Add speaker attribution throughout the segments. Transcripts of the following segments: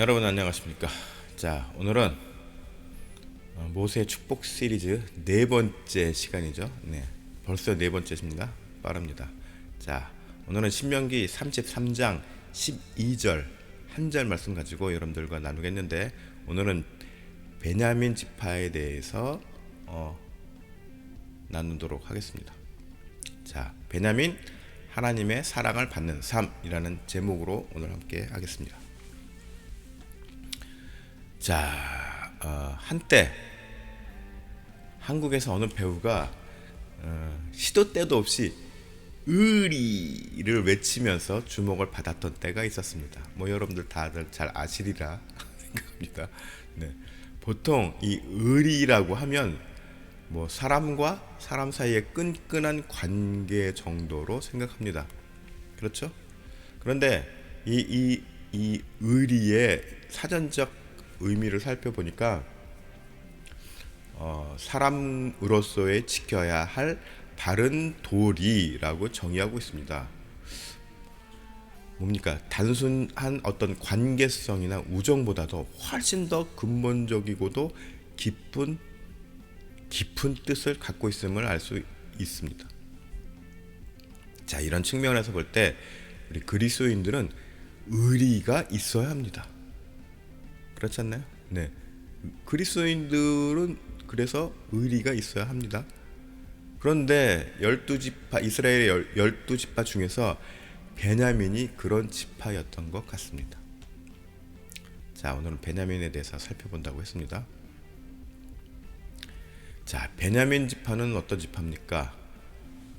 Speaker 1: 여러분 안녕하십니까? 자 오늘은 어, 모세 축복 시리즈 네 번째 시간이죠. 네, 벌써 네 번째입니다. 빠릅니다. 자 오늘은 신명기 33장 12절 한 절 말씀 가지고 여러분들과 나누겠는데 오늘은 베냐민 지파에 대해서 어, 나누도록 하겠습니다. 자 베냐민 하나님의 사랑을 받는 삶이라는 제목으로 오늘 함께 하겠습니다. 자, 어, 한때 한국에서 어느 배우가 어, 시도 때도 없이 의리를 외치면서 주목을 받았던 때가 있었습니다. 뭐 여러분들 다들 잘 아시리라 생각합니다. 네. 보통 이 의리라고 하면 뭐 사람과 사람 사이의 끈끈한 관계 정도로 생각합니다. 그렇죠? 그런데 이, 이, 이 의리의 사전적 의미를 살펴보니까 어, 사람으로서의 지켜야 할 바른 도리라고 정의하고 있습니다. 뭡니까? 단순한 어떤 관계성이나 우정보다도 훨씬 더 근본적이고도 깊은 깊은 뜻을 갖고 있음을 알 수 있습니다. 자, 이런 측면에서 볼 때 우리 그리스도인들은 의리가 있어야 합니다. 그렇지 않나요? 네. 그리스도인들은 그래서 의리가 있어야 합니다. 그런데 열두 지파 이스라엘의 열- 열두 지파 중에서 베냐민이 그런 지파였던 것 같습니다. 자, 오늘은 베냐민에 대해서 살펴본다고 했습니다. 자, 베냐민 지파는 어떤 지파입니까?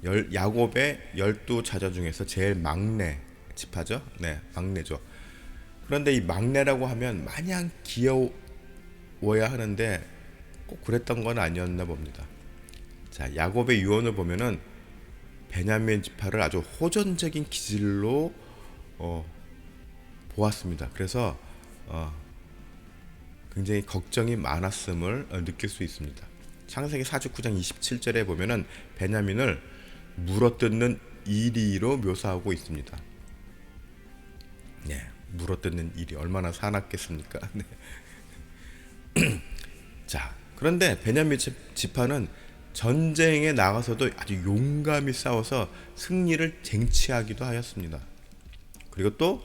Speaker 1: 열, 야곱의 열두 자녀 중에서 제일 막내 지파죠. 네, 막내죠. 그런데 이 막내라고 하면 마냥 귀여워야 하는데 꼭 그랬던 건 아니었나 봅니다. 자, 야곱의 유언을 보면은 베냐민 지파를 아주 호전적인 기질로 어, 보았습니다. 그래서 어, 굉장히 걱정이 많았음을 어, 느낄 수 있습니다. 창세기 49장 27절에 보면은 베냐민을 물어뜯는 이리로 묘사하고 있습니다. 네, 물어뜯는 일이 얼마나 사납겠습니까? 네. 자, 그런데 베냐민 지- 지파는 전쟁에 나가서도 아주 용감히 싸워서 승리를 쟁취하기도 하였습니다. 그리고 또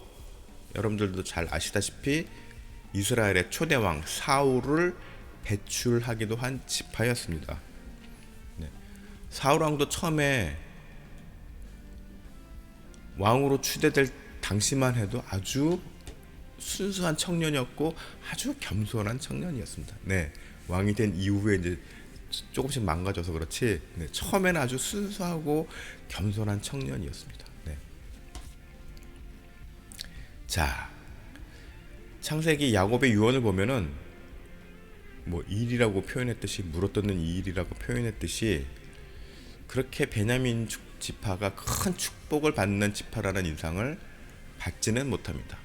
Speaker 1: 여러분들도 잘 아시다시피 이스라엘의 초대 왕 사울을 배출하기도 한 지파였습니다. 네. 사울 왕도 처음에 왕으로 추대될 당시만 해도 아주 순수한 청년이었고 아주 겸손한 청년이었습니다. 네, 왕이 된 이후에 이제 조금씩 망가져서 그렇지 네, 처음에는 아주 순수하고 겸손한 청년이었습니다. 네. 자, 창세기 야곱의 유언을 보면은 뭐 일이라고 표현했듯이 물어뜯는 이 일이라고 표현했듯이 그렇게 베냐민 축- 지파가 큰 축복을 받는 지파라는 인상을 받지는 못합니다.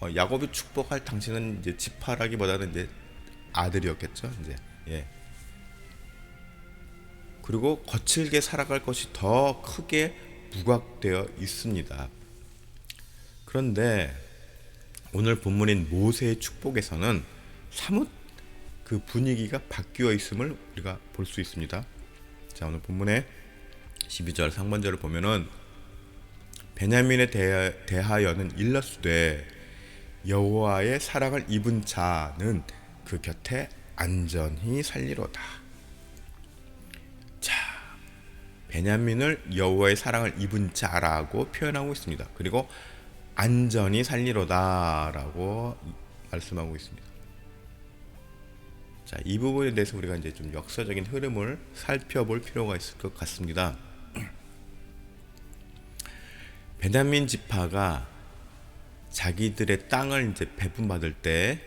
Speaker 1: 어, 야곱이 축복할 당시는 이제 지파라기보다는 이제 아들이었겠죠. 이제 예. 그리고 거칠게 살아갈 것이 더 크게 부각되어 있습니다. 그런데 오늘 본문인 모세의 축복에서는 사뭇 그 분위기가 바뀌어 있음을 우리가 볼 수 있습니다. 자, 오늘 본문의 12절 상반절을 보면은 베냐민에 대하, 대하여는 일러스되 여호와의 사랑을 입은 자는 그 곁에 안전히 살리로다. 자, 베냐민을 여호와의 사랑을 입은 자라고 표현하고 있습니다. 그리고 안전히 살리로다라고 말씀하고 있습니다. 자, 이 부분에 대해서 우리가 이제 좀 역사적인 흐름을 살펴볼 필요가 있을 것 같습니다. 베냐민 지파가 자기들의 땅을 이제 배분받을 때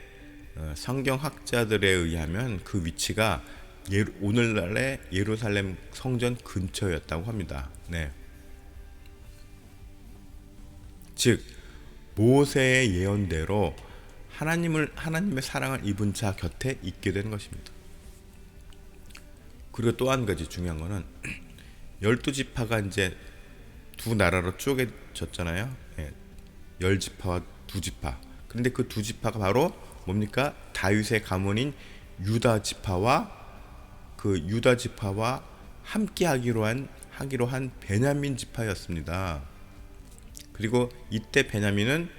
Speaker 1: 어, 성경학자들에 의하면 그 위치가 예, 오늘날의 예루살렘 성전 근처였다고 합니다. 네. 즉 모세의 예언대로 하나님을 하나님의 사랑을 입은 자 곁에 있게 된 것입니다. 그리고 또 한 가지 중요한 거는 열두 지파가 이제 두 나라로 쪼개졌잖아요. 예. 열 지파와 두 지파. 그 그런데 그 두 지파가 바로 뭡니까? 다윗의 가문인 유다 지파와 그 유다 지파와 함께 하기로 한 하기로 한 베냐민 지파였습니다. 그리고 이때 베냐민은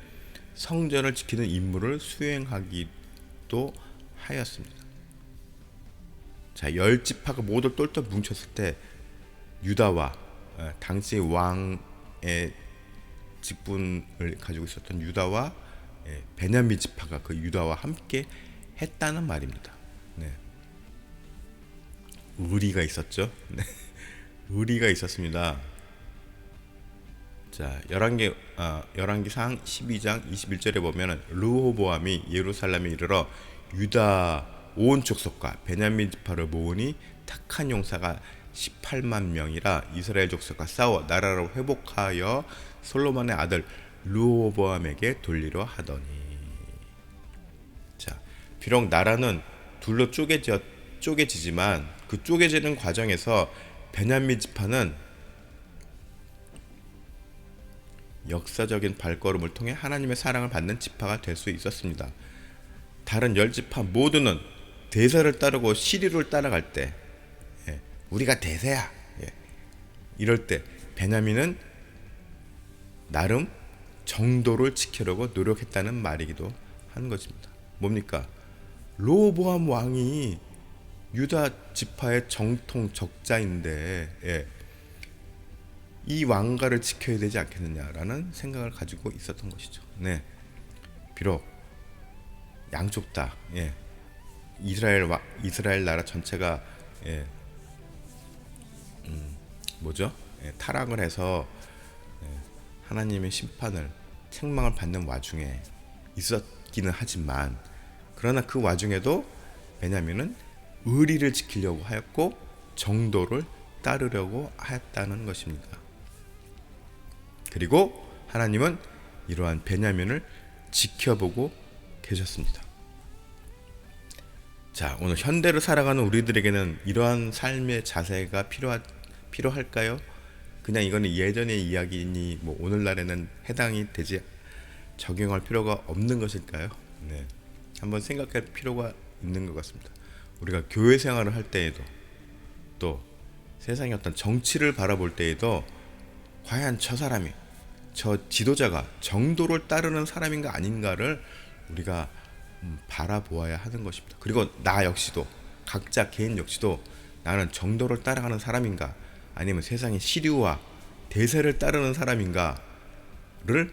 Speaker 1: 성전을 지키는 임무를 수행하기도 하였습니다. 자, 열 지파가 모두 똘똘 뭉쳤을 때 유다와 어, 당시 왕의 직분을 가지고 있었던 유다와 예, 베냐민 지파가 그 유다와 함께 했다는 말입니다. 네. 의리가 있었죠. 네. 의리가 있었습니다. 자, 11개 아, 11기상 12장 21절에 보면은 르호보암이 예루살렘에 이르러 유다 온 족속과 베냐민 지파를 모으니 택한 용사가 18만 명이라 이스라엘 족속과 싸워 나라를 회복하여 솔로몬의 아들 르호보암에게 돌리려 하더니 자, 비록 나라는 둘로 쪼개져 쪼개지지만 그 쪼개지는 과정에서 베냐민 지파는 역사적인 발걸음을 통해 하나님의 사랑을 받는 지파가 될 수 있었습니다. 다른 열 지파 모두는 대사를 따르고 시리를 따라갈 때 예, 우리가 대세야 예, 이럴 때 베냐민은 나름 정도를 지키려고 노력했다는 말이기도 한 것입니다. 뭡니까? 로보암 왕이 유다 지파의 정통 적자인데 예, 이 왕가를 지켜야 되지 않겠느냐라는 생각을 가지고 있었던 것이죠. 네, 비록 양쪽 다 예, 이스라엘 와, 이스라엘 나라 전체가 예, 음, 뭐죠? 예, 타락을 해서 예, 하나님의 심판을 책망을 받는 와중에 있었기는 하지만 그러나 그 와중에도 베냐민은 의리를 지키려고 하였고 정도를 따르려고 하였다는 것입니다. 그리고 하나님은 이러한 베냐민을 지켜보고 계셨습니다. 자, 오늘 현대를 살아가는 우리들에게는 이러한 삶의 자세가 필요하, 필요할까요? 그냥 이거는 예전의 이야기니 뭐 오늘날에는 해당이 되지 적용할 필요가 없는 것일까요? 네. 한번 생각할 필요가 있는 것 같습니다. 우리가 교회 생활을 할 때에도 또 세상의 어떤 정치를 바라볼 때에도 과연 저 사람이 저 지도자가 정도를 따르는 사람인가 아닌가를 우리가 음, 바라보아야 하는 것입니다. 그리고 나 역시도 각자 개인 역시도 나는 정도를 따라가는 사람인가 아니면 세상의 시류와 대세를 따르는 사람인가를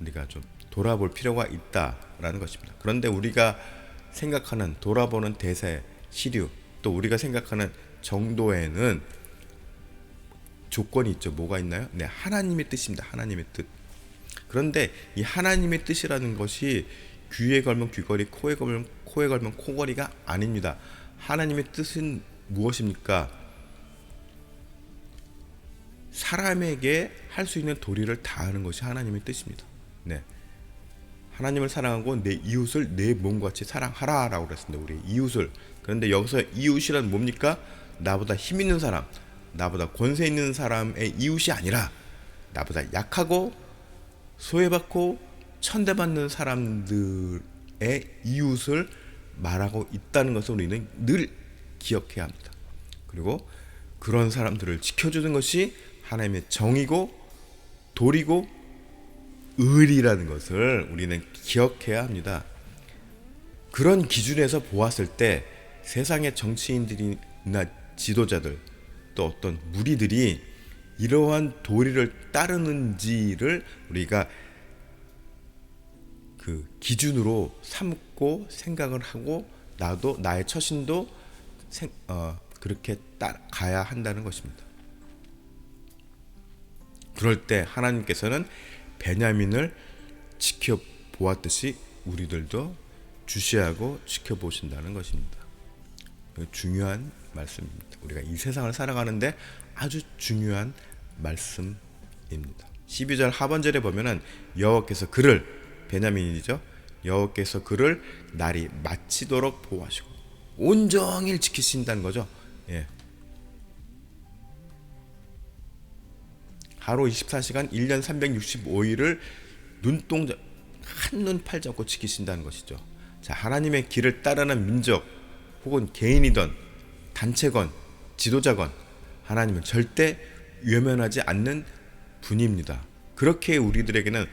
Speaker 1: 우리가 좀 돌아볼 필요가 있다라는 것입니다. 그런데 우리가 생각하는 돌아보는 대세, 시류 또 우리가 생각하는 정도에는 조건이 있죠. 뭐가 있나요? 네, 하나님의 뜻입니다. 하나님의 뜻. 그런데 이 하나님의 뜻이라는 것이 귀에 걸면 귀걸이, 코에 걸면 코에 걸면 코걸이가 아닙니다. 하나님의 뜻은 무엇입니까? 사람에게 할 수 있는 도리를 다하는 것이 하나님의 뜻입니다. 네. 하나님을 사랑하고 내 이웃을 내 몸과 같이 사랑하라라고 그랬습니다. 우리 이웃을. 그런데 여기서 이웃이란 뭡니까? 나보다 힘 있는 사람, 나보다 권세 있는 사람의 이웃이 아니라 나보다 약하고 소외받고 천대받는 사람들의 이웃을 말하고 있다는 것을 우리는 늘 기억해야 합니다. 그리고 그런 사람들을 지켜주는 것이 하나님의 정이고 도리고 의리라는 것을 우리는 기억해야 합니다. 그런 기준에서 보았을 때 세상의 정치인들이나 지도자들 또 어떤 무리들이 이러한 도리를 따르는지를 우리가 그 기준으로 삼고 생각을 하고 나도 나의 처신도 생, 어, 그렇게 따라가야 한다는 것입니다. 그럴 때 하나님께서는 베냐민을 지켜보았듯이 우리들도 주시하고 지켜보신다는 것입니다. 중요한 말씀입니다. 우리가 이 세상을 살아가는데 아주 중요한 말씀입니다. 12절 하반절에 보면은 여호와께서 그를 베냐민이죠. 여호와께서 그를 날이 마치도록 보호하시고 온종일 지키신다는 거죠. 예. 하루 24시간 1년 365일을 눈동자 한눈 팔지 않고 지키신다는 것이죠. 자, 하나님의 길을 따르는 민족 혹은 개인이든 단체건 지도자건 하나님은 절대 외면하지 않는 분입니다. 그렇게 우리들에게는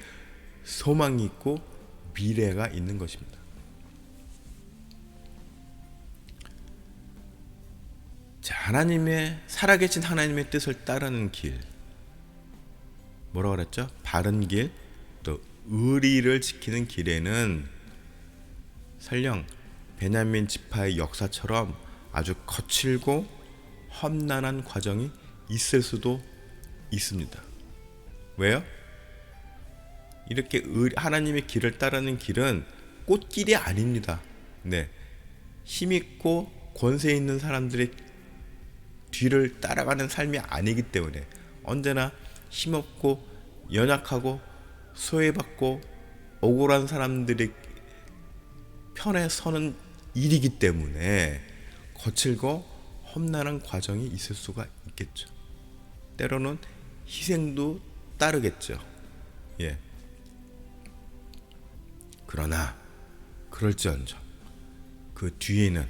Speaker 1: 소망이 있고 미래가 있는 것입니다. 자, 하나님의 살아계신 하나님의 뜻을 따르는 길. 뭐라 그랬죠? 바른 길, 또 의리를 지키는 길에는 설령 베냐민 지파의 역사처럼 아주 거칠고 험난한 과정이 있을 수도 있습니다. 왜요? 이렇게 의- 하나님의 길을 따르는 길은 꽃길이 아닙니다. 네. 힘 있고 권세 있는 사람들의 뒤를 따라가는 삶이 아니기 때문에 언제나 힘없고 연약하고 소외받고 억울한 사람들의 편에 서는 일이기 때문에 거칠고 험난한 과정이 있을 수가 있겠죠. 때로는 희생도 따르겠죠. 예. 그러나 그럴지언정 그 뒤에는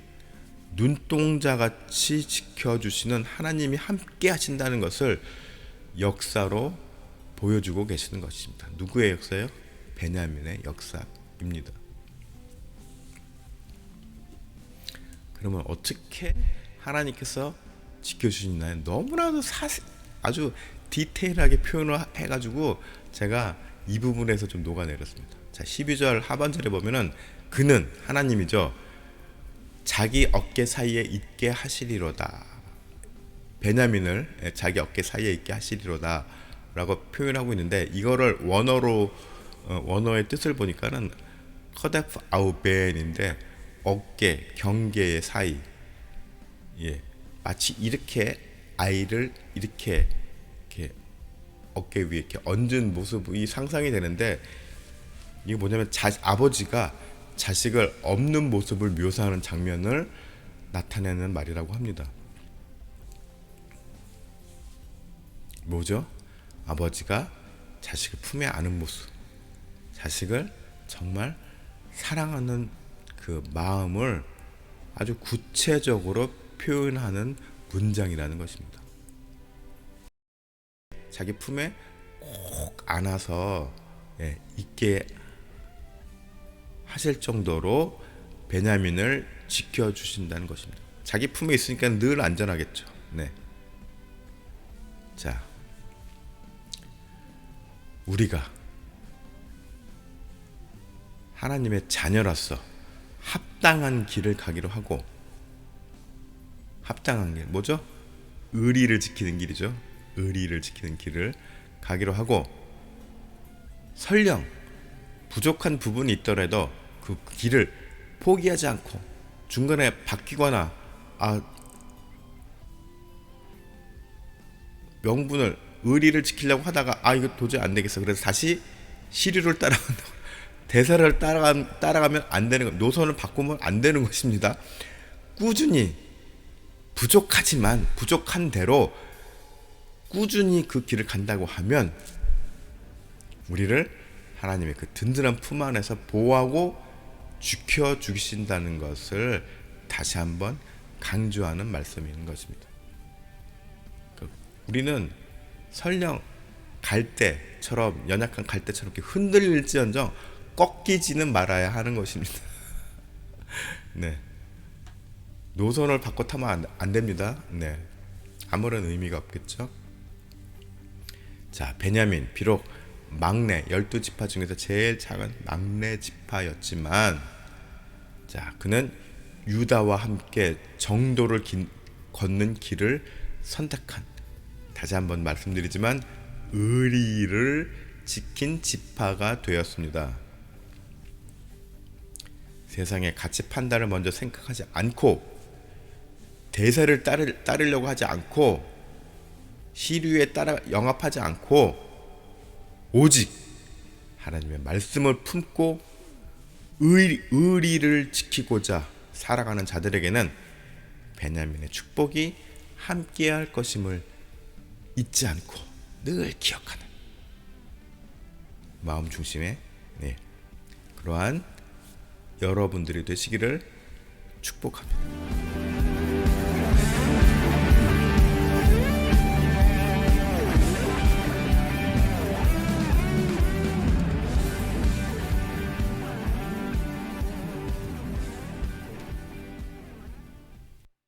Speaker 1: 눈동자 같이 지켜주시는 하나님이 함께 하신다는 것을 역사로 보여주고 계시는 것입니다. 누구의 역사요? 베냐민의 역사입니다. 그러면 어떻게 하나님께서 지켜주시나요? 너무나도 사실 아주 디테일하게 표현을 해가지고 제가 이 부분에서 좀 녹아내렸습니다. 자, 12절 하반절에 보면은 그는 하나님이죠. 자기 어깨 사이에 있게 하시리로다. 베냐민을 자기 어깨 사이에 있게 하시리로다라고 표현하고 있는데 이거를 원어로 어, 원어의 뜻을 보니까는 커데프 아우벤인데 어깨 경계의 사이 예 마치 이렇게 아이를 이렇게 이렇게 어깨 위에 이렇게 얹은 모습이 상상이 되는데 이게 뭐냐면 자, 아버지가 자식을 없는 모습을 묘사하는 장면을 나타내는 말이라고 합니다. 뭐죠? 아버지가 자식을 품에 안은 모습. 자식을 정말 사랑하는 그 마음을 아주 구체적으로 표현하는 문장이라는 것입니다. 자기 품에 꼭 안아서 예, 있게 하실 정도로 베냐민을 지켜 주신다는 것입니다. 자기 품에 있으니까 늘 안전하겠죠. 네. 자, 우리가 하나님의 자녀로서 합당한 길을 가기로 하고 합당한 길 뭐죠? 의리를 지키는 길이죠. 의리를 지키는 길을 가기로 하고 설령 부족한 부분이 있더라도 그 길을 포기하지 않고 중간에 바뀌거나 아 명분을 의리를 지키려고 하다가 아 이거 도저히 안 되겠어. 그래서 다시 시류를 따라간다 대사를 따라가, 따라가면 안 되는 거 노선을 바꾸면 안 되는 것입니다. 꾸준히 부족하지만 부족한 대로 꾸준히 그 길을 간다고 하면 우리를 하나님의 그 든든한 품 안에서 보호하고 지켜 주신다는 것을 다시 한번 강조하는 말씀인 것입니다. 그 우리는 설령 갈대처럼 연약한 갈대처럼 이렇게 흔들릴지언정 꺾이지는 말아야 하는 것입니다. 네. 노선을 바꿔 타면 안, 안 됩니다. 네. 아무런 의미가 없겠죠. 자, 베냐민 비록 막내 열두 지파 중에서 제일 작은 막내 지파였지만 자, 그는 유다와 함께 정도를 긴, 걷는 길을 선택한 다시 한번 말씀드리지만 의리를 지킨 지파가 되었습니다. 세상의 가치 판단을 먼저 생각하지 않고 대세를 따르, 따르려고 하지 않고 시류에 따라 영합하지 않고 오직 하나님의 말씀을 품고 의, 의리를 지키고자 살아가는 자들에게는 베냐민의 축복이 함께할 것임을 잊지 않고 늘 기억하는 마음 중심의 네, 그러한 여러분들이 되시기를 축복합니다.